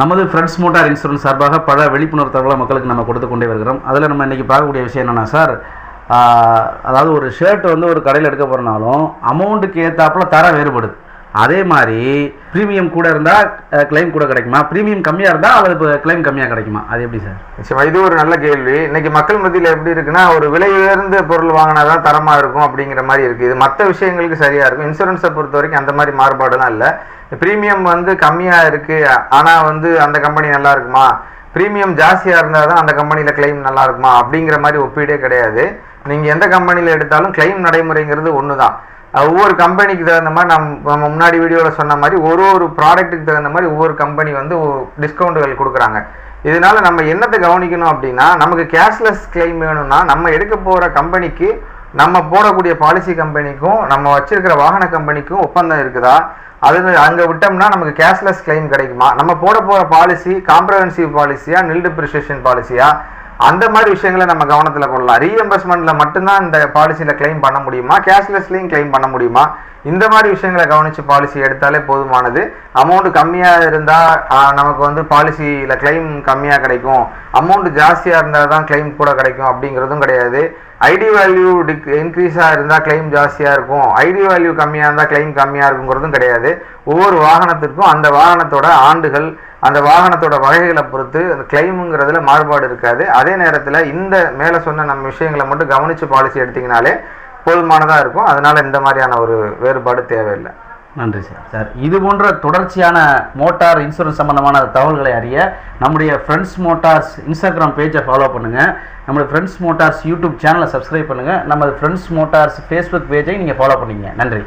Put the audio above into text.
நமது friends motor insurance சார்பாக பல விழிப்புணர்வு தகவலை மக்களுக்கு நம்ம கொடுத்து கொண்டே வருகிறோம். அதில் நம்ம இன்றைக்கி பார்க்கக்கூடிய விஷயம் என்னென்னா சார் அதாவது ஒரு ஷர்ட் வந்து ஒரு கடையில் எடுக்க போகிறனாலும் அமௌண்ட்டுக்கு ஏற்றாப்புல தர வேறுபடுது. அதே மாதிரி ப்ரீமியம் கூட இருந்தால் கிளைம் கூட கிடைக்குமா? ப்ரீமியம் கம்மியாக இருந்தால் அல்லது கிளைம் கம்மியாக கிடைக்குமா? அது எப்படி சார் நிச்சயமா இது ஒரு நல்ல கேள்வி. இன்னைக்கு மக்கள் மத்தியில் எப்படி இருக்குன்னா ஒரு விலை உயர்ந்த பொருள் வாங்கினாதான் தரமா இருக்கும் அப்படிங்கிற மாதிரி இருக்கு. இது மற்ற விஷயங்களுக்கு சரியா இருக்கும். இன்சூரன்ஸை பொறுத்த வரைக்கும் அந்த மாதிரி மாறுபாடுலாம் இல்லை. ப்ரீமியம் வந்து கம்மியா இருக்கு. ஆனா வந்து அந்த கம்பெனி நல்லா இருக்குமா? ப்ரீமியம் ஜாஸ்தியாக இருந்தால் தான் அந்த கம்பெனியில் கிளைம் நல்லா இருக்குமா? அப்படிங்கிற மாதிரி ஒப்பீடே கிடையாது. நீங்கள் எந்த கம்பெனியில் எடுத்தாலும் கிளைம் நடைமுறைங்கிறது ஒன்று தான் ஒவ்வொரு கம்பெனிக்கு தகுந்த மாதிரி நம் நம்ம முன்னாடி வீடியோவில் சொன்ன மாதிரி ஒரு ஒரு ப்ராடக்ட்டுக்கு தகுந்த மாதிரி ஒவ்வொரு கம்பெனி வந்து டிஸ்கவுண்ட்டுகள் கொடுக்குறாங்க. இதனால நம்ம என்னத்தை கவனிக்கணும் அப்படின்னா நமக்கு கேஷ்லெஸ் கிளைம் வேணும்னா நம்ம எடுக்க போகிற கம்பெனிக்கு நம்ம போடக்கூடிய பாலிசி கம்பெனிக்கும் நம்ம வச்சிருக்கிற வாகன கம்பெனிக்கும் ஒப்பந்தம் இருக்குதா? அது அங்கே விட்டோம்னா நமக்கு கேஷ்லெஸ் கிளைம் கிடைக்குமா? நம்ம போட போகிற பாலிசி காம்ப்ரஹென்சிவ் பாலிசியா நில் டிப்ரிசியேஷன் பாலிசியா அந்த மாதிரி விஷயங்களை நம்ம கவனத்தில் கொள்ளலாம். ரீஎம்பர்ஸ்மெண்ட்டில் மட்டும்தான் இந்த பாலிசியில் கிளைம் பண்ண முடியுமா? கேஷ்லெஸ்லையும் கிளைம் பண்ண முடியுமா? இந்த மாதிரி விஷயங்களை கவனித்து பாலிசி எடுத்தாலே போதுமானது. அமௌண்ட் கம்மியாக இருந்தால் நமக்கு வந்து பாலிசியில் கிளைம் கம்மியாக கிடைக்கும். அமௌண்ட் ஜாஸ்தியாக இருந்தால் தான் கிளைம் கூட கிடைக்கும் அப்படிங்கிறதும் கிடையாது. ஐடி வேல்யூ டிக் இன்க்ரீஸாக இருந்தால் கிளைம் ஜாஸ்தியாக இருக்கும். ஐடி வேல்யூ கம்மியாக இருந்தால் கிளைம் கம்மியாக இருக்குங்கிறதும் கிடையாது. ஒவ்வொரு வாகனத்திற்கும் அந்த வாகனத்தோட ஆண்டுகள் அந்த வாகனத்தோட வகைகளை பொறுத்து அந்த கிளைமுங்கிறதுல மாறுபாடு இருக்காது. அதே நேரத்தில் இந்த மேலே சொன்ன நம்ம விஷயங்களை மட்டும் கவனித்து பாலிசி எடுத்திங்கனாலே போதுமானதாக இருக்கும். அதனால் இந்த மாதிரியான ஒரு வேறுபாடு தேவையில்லை. நன்றி சார். சார் இது போன்ற தொடர்ச்சியான மோட்டார் இன்சூரன்ஸ் சம்பந்தமான தகவல்களை அறிய நம்முடைய ஃப்ரெண்ட்ஸ் மோட்டார்ஸ் இன்ஸ்டாகிராம் பேஜை ஃபாலோ பண்ணுங்கள் நம்முடைய ஃப்ரெண்ட்ஸ் மோட்டார்ஸ் யூடியூப் சேனலை சப்ஸ்கிரைப் பண்ணுங்கள் நம்ம ஃப்ரெண்ட்ஸ் மோட்டார்ஸ் ஃபேஸ்புக் பேஜை நீங்கள் ஃபாலோ பண்ணிங்க நன்றி.